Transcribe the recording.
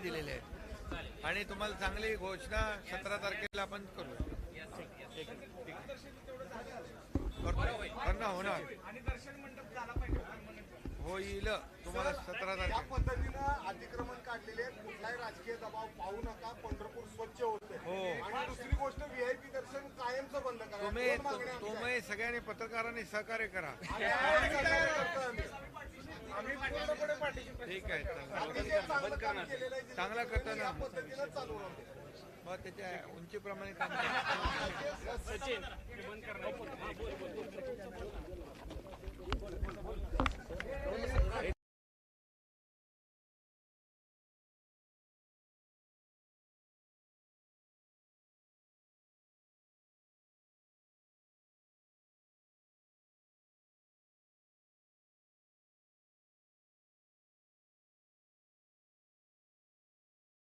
दिलेले आहेत. आणि तुम्हाला चांगली घोषणा सतरा तारखेला आपण करू. होणार. होईल. तुम्हाला सतरा या तारखेला पद्धतीनं अतिक्रमण काढलेले आहेत. कुठलाही राजकीय दबाव पाहू नका. पंढरपूर स्वच्छ होते. हो. आणि दुसरी गोष्ट व्हीआयपी दर्शन कायमचं बंद करा. तुम्ही. तुम्ही सगळ्यांनी पत्रकारांनी सहकार्य करा. ठीक आहे चांगलं. करतो ना. मग त्याच्या उंचीप्रमाणे काम करा